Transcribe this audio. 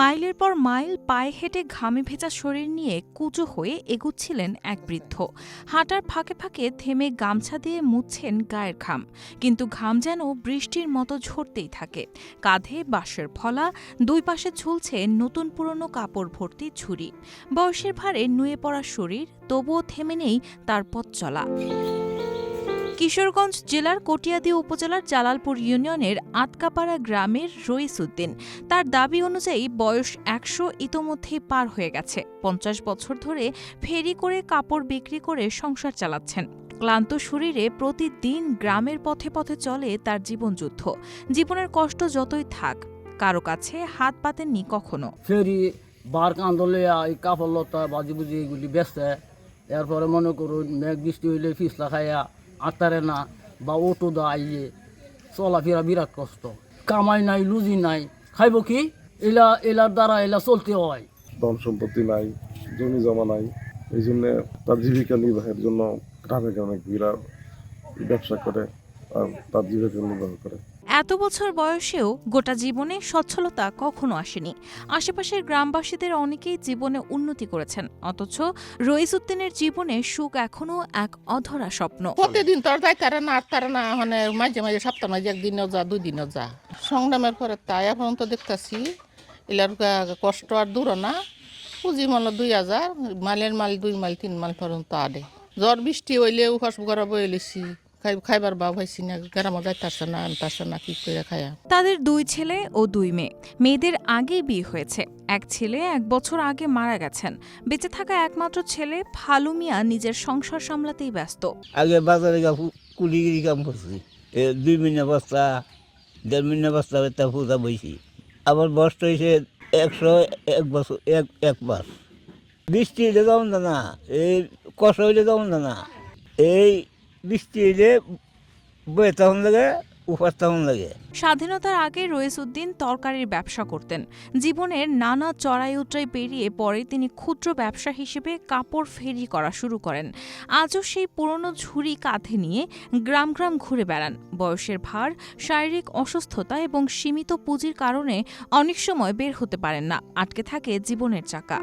মাইলের পর মাইল পায়ে হেঁটে ঘামে ভেজা শরীর নিয়ে কুচো হয়ে এগুচ্ছিলেন এক বৃদ্ধ। হাঁটার ফাঁকে ফাঁকে থেমে গামছা দিয়ে মুছছেন গায়ের ঘাম। কিন্তু ঘাম যেন বৃষ্টির মতো ঝরতেই থাকে। কাঁধে বাঁশের ফলা, দুই পাশে ঝুলছে নতুন পুরনো কাপড় ভর্তি ঝুড়ি বয়সের ভারে নুয়ে পড়া শরীর, তবুও থেমে নেই তার পথ চলা কিশোরগঞ্জ জেলার কটিয়াদি উপজেলার জালালপুর ইউনিয়নের আতকাপাড়া গ্রামের রইস উদ্দিন। তার দাবি অনুযায়ী বয়স একশো ইতোমধ্যেই পার হয়ে গেছে। পঞ্চাশ বছর ধরে ফেরি করে কাপড় বিক্রি করে সংসার চালাচ্ছেন। ক্লান্ত শরীরে প্রতিদিন গ্রামের পথে পথে চলে তার জীবনযুদ্ধ। জীবনের কষ্ট যতই থাক, কারও কাছে হাত পাতেননি কখনো। ফেরি বার কান্দলে এই কাপড় লতা বাজি এগুলি বেচে এরপরে মনে করুন মেঘ বৃষ্টি হইলে ফিসলা খাইয়া আটারে না বা অটো দা আইয়ে চলাফেরা বিরাট কষ্ট। কামাই নাই, লুজি নাই, খাইব কি? এলা, এলার দ্বারা এলা চলতে হয়। ধন সম্পত্তি নাই, জমি জমা নাই, এই জন্য তার জীবিকা নির্বাহের জন্য গ্রামে গ্রামে ঘুরা ব্যবসা করে আর তার জীবিকা নির্বাহ করে। এত বছর বয়সেও গোটা জীবনে সচ্ছলতা কখনো আসেনি। আশেপাশের গ্রামবাসীদের অনেকেই জীবনে উন্নতি করেছেন, অথচ রইস উদ্দিনের জীবনে সুখ এখনও এক অধরা স্বপ্ন। প্রতিদিন তোর যাই তারা না তারা না মানে মাঝে মাঝে, সপ্তাহ মাঝে, একদিনও যা দুই দিনও যা। সংগ্রামের পরে তাই এখন তো দেখতেছি, এলার কষ্ট আর দূর না। পুঁজি মাল দুই হাজার, মালের মাল দুই মাল, তিন মাল পর্যন্ত আডে জ্বর, বৃষ্টি হইলে উপাস করা বয়ে লিছি। খাই খাইবার বা হয়েছি না গ্রামে যাইতাছে না আনতাছে না কি করে খায়া। তাদের দুই ছেলে ও দুই মেয়ে। মেয়েদের আগেই বিয়ে হয়েছে। এক ছেলে এক বছর আগে মারা গেছেন। বেঁচে থাকা একমাত্র ছেলে ফালু মিয়া নিজের সংসার সামলাতেই ব্যস্ত। আগে বাজারে কুলিগিরি কাম করছি। দুই মিনা বস্তা দেড় মিনা বস্তা তা পূজা বইছি। আবার বস্তা হয়েছে একশো এক বছর এক এক মাস। বৃষ্টি হইলে যেমন না এই কষ্ট হইলে যেমন না এই বৃষ্টি তখন লাগে। স্বাধীনতার আগে রইস উদ্দিন তরকারির ব্যবসা করতেন। জীবনের নানা চড়াই উতরাই পেরিয়ে পরে তিনি ক্ষুদ্র ব্যবসা হিসেবে কাপড় ফেরি করা শুরু করেন। আজও সেই পুরনো ঝুড়ি কাঁধে নিয়ে গ্রাম গ্রাম ঘুরে বেড়ান। বয়সের ভার, শারীরিক অসুস্থতা এবং সীমিত পুঁজির কারণে অনেক সময় বের হতে পারেন না। আটকে থাকে জীবনের চাকা।